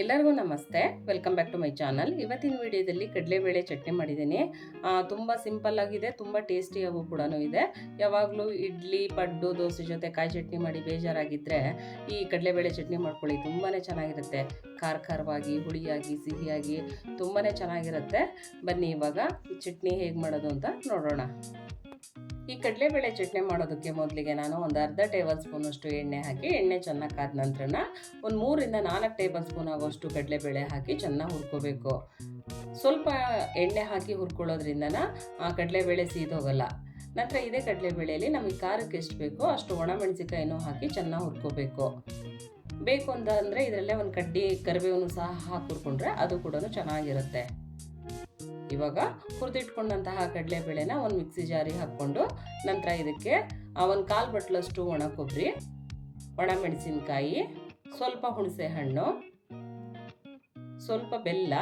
ಎಲ್ಲರಿಗೂ ನಮಸ್ತೆ. Welcome back to my channel ಇವತ್ತಿನ ವಿಡಿಯೋದಲ್ಲಿ ಕಡಲೆಬೇಳೆ ಚಟ್ನಿ ಮಾಡಿದ್ದೀನಿ. ತುಂಬ ಸಿಂಪಲ್ ಆಗಿದೆ, ತುಂಬ ಟೇಸ್ಟಿಯಾಗೂ ಕೂಡ ಇದೆ. ಯಾವಾಗಲೂ ಇಡ್ಲಿ, ಪಡ್ಡು, ದೋಸೆ ಜೊತೆ ಕಾಯಿ ಚಟ್ನಿ ಮಾಡಿ ಬೇಜಾರಾಗಿದ್ದರೆ ಈ ಕಡಲೆಬೇಳೆ ಚಟ್ನಿ ಮಾಡ್ಕೊಳ್ಳಿ ತುಂಬಾ ಚೆನ್ನಾಗಿರುತ್ತೆ. ಖಾರ ಖಾರವಾಗಿ, ಹುಳಿಯಾಗಿ, ಸಿಹಿಯಾಗಿ ತುಂಬಾ ಚೆನ್ನಾಗಿರುತ್ತೆ. ಬನ್ನಿ ಇವಾಗ ಚಟ್ನಿ ಹೇಗೆ ಮಾಡೋದು ಅಂತ ನೋಡೋಣ. ಈ ಕಡಲೆಬೇಳೆ ಚಟ್ನಿ ಮಾಡೋದಕ್ಕೆ ಮೊದಲಿಗೆ ನಾನು ಒಂದು ಅರ್ಧ ಟೇಬಲ್ ಸ್ಪೂನಷ್ಟು ಎಣ್ಣೆ ಹಾಕಿ, ಎಣ್ಣೆ ಚೆನ್ನಾಗಿ ಕಾದ ನಂತರನ ಒಂದು ಮೂರಿಂದ ನಾಲ್ಕು ಟೇಬಲ್ ಸ್ಪೂನ್ ಆಗೋಷ್ಟು ಕಡಲೆಬೇಳೆ ಹಾಕಿ ಚೆನ್ನಾಗಿ ಹುರ್ಕೋಬೇಕು. ಸ್ವಲ್ಪ ಎಣ್ಣೆ ಹಾಕಿ ಹುರ್ಕೊಳ್ಳೋದ್ರಿಂದ ಆ ಕಡಲೆಬೇಳೆ ಸೀದೋಗಲ್ಲ. ನಂತರ ಇದೇ ಕಡಲೆಬೇಳೆಯಲ್ಲಿ ನಮಗೆ ಖಾರಕ್ಕೆ ಎಷ್ಟು ಬೇಕೋ ಅಷ್ಟು ಒಣಮೆಣಸಿಕಾಯಿನೂ ಹಾಕಿ ಚೆನ್ನಾಗಿ ಹುರ್ಕೋಬೇಕು. ಬೇಕು ಅಂತ ಅಂದರೆ ಇದರಲ್ಲೇ ಒಂದು ಕಡ್ಡಿ ಕರಿಬೇವನ್ನು ಸಹ ಹಾಕಿ ಹುರ್ಕೊಂಡ್ರೆ ಅದು ಕೂಡ ಚೆನ್ನಾಗಿರುತ್ತೆ. ಇವಾಗ ಹುರಿದಿಟ್ಕೊಂಡಂತಹ ಕಡಲೆಬೇಳೆನ ಒಂದು ಮಿಕ್ಸಿ ಜಾರಿ ಹಾಕ್ಕೊಂಡು ನಂತರ ಇದಕ್ಕೆ ಒಂದು ಕಾಲು ಬಟ್ಲಷ್ಟು ಒಣ ಕೊಬ್ಬರಿ ಒಣ ಮೆಣಸಿನಕಾಯಿ, ಸ್ವಲ್ಪ ಹುಣಸೆ ಹಣ್ಣು, ಸ್ವಲ್ಪ ಬೆಲ್ಲ,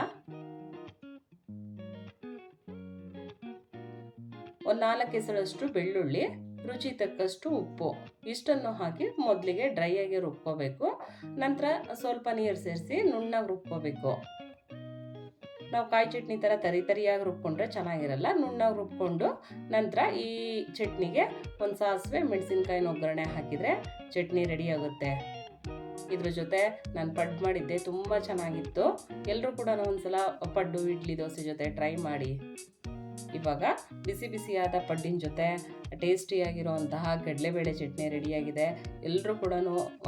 ಒಂದು ನಾಲ್ಕು ಹೆಸರಷ್ಟು ಬೆಳ್ಳುಳ್ಳಿ, ರುಚಿ ತಕ್ಕಷ್ಟು ಉಪ್ಪು. ಇಷ್ಟನ್ನು ಹಾಕಿ ಮೊದಲಿಗೆ ಡ್ರೈ ಆಗಿ ರುಬ್ಕೋಬೇಕು. ನಂತರ ಸ್ವಲ್ಪ ನೀರು ಸೇರಿಸಿ ನುಣ್ಣಾಗಿ ರುಬ್ಕೋಬೇಕು. ನಾವು ಕಾಯಿ ಚಟ್ನಿ ಥರ ತರಿ ತರಿಯಾಗಿ ರುಬ್ಕೊಂಡ್ರೆ ಚೆನ್ನಾಗಿರಲ್ಲ. ನುಣ್ಣಾಗಿ ರುಬ್ಕೊಂಡು ನಂತರ ಈ ಚಟ್ನಿಗೆ ಒಂದು ಸಾಸಿವೆ ಮೆಣಸಿನ್ಕಾಯಿನ ಒಗ್ಗರಣೆ ಹಾಕಿದರೆ ಚಟ್ನಿ ರೆಡಿ ಆಗುತ್ತೆ. ಇದ್ರ ಜೊತೆ ನಾನು ಪಡ್ಡು ಮಾಡಿದ್ದೆ, ತುಂಬ ಚೆನ್ನಾಗಿತ್ತು. ಎಲ್ಲರೂ ಕೂಡ ಒಂದ್ಸಲ ಪಡ್ಡು, ಇಡ್ಲಿ, ದೋಸೆ ಜೊತೆ ಟ್ರೈ ಮಾಡಿ. ಇವಾಗ ಬಿಸಿ ಬಿಸಿಯಾದ ಪಡ್ಡಿನ ಜೊತೆ ಟೇಸ್ಟಿಯಾಗಿರುವಂತಹ ಕಡಲೆಬೇಳೆ ಚಟ್ನಿ ರೆಡಿಯಾಗಿದೆ ಎಲ್ಲರೂ ಕೂಡ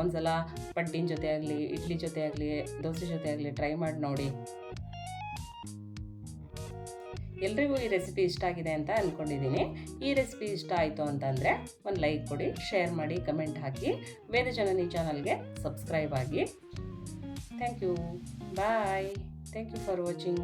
ಒಂದ್ಸಲ ಪಡ್ಡಿನ ಜೊತೆ ಆಗಲಿ, ಇಡ್ಲಿ ಜೊತೆ ಆಗಲಿ, ದೋಸೆ ಜೊತೆ ಆಗಲಿ ಟ್ರೈ ಮಾಡಿ ನೋಡಿ. ಎಲ್ರಿಗೂ ಈ ರೆಸಿಪಿ ಇಷ್ಟ ಆಗಿದೆ ಅಂತ ಅಂದ್ಕೊಂಡಿದ್ದೀನಿ ಈ ರೆಸಿಪಿ ಇಷ್ಟ ಆಯಿತು ಅಂತಂದರೆ ಒಂದು ಲೈಕ್ ಕೊಡಿ ಶೇರ್ ಮಾಡಿ ಕಮೆಂಟ್ ಹಾಕಿ. ವೇದ ಜನನಿ ಚಾನಲ್ಗೆ ಸಬ್ಸ್ಕ್ರೈಬ್ ಆಗಿ. Thank you bye thank you for watching